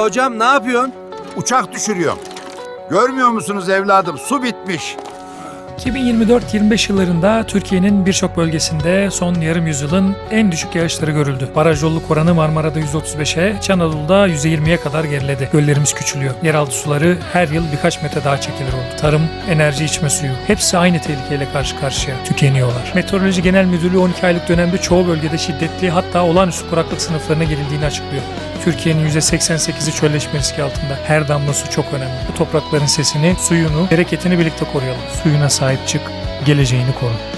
Hocam ne yapıyorsun? Uçak düşürüyorum. Görmüyor musunuz evladım? Su bitmiş. 2024-25 yıllarında Türkiye'nin birçok bölgesinde son yarım yüzyılın en düşük yağışları görüldü. Baraj doluluk oranı Marmara'da %35'e, İç Anadolu'da %20'ye kadar geriledi. Göllerimiz küçülüyor. Yeraltı suları her yıl birkaç metre daha çekilir oldu. Tarım, enerji içme suyu hepsi aynı tehlikeyle karşı karşıya tükeniyorlar. Meteoroloji Genel Müdürlüğü 12 aylık dönemde çoğu bölgede şiddetli hatta olağanüstü kuraklık sınıflarına girildiğini açıklıyor. Türkiye'nin %88'i çölleşme riski altında. Her damla su çok önemli. Bu toprakların sesini, suyunu, bereketini birlikte koruyalım. Suyuna sahip çık, geleceğini koru.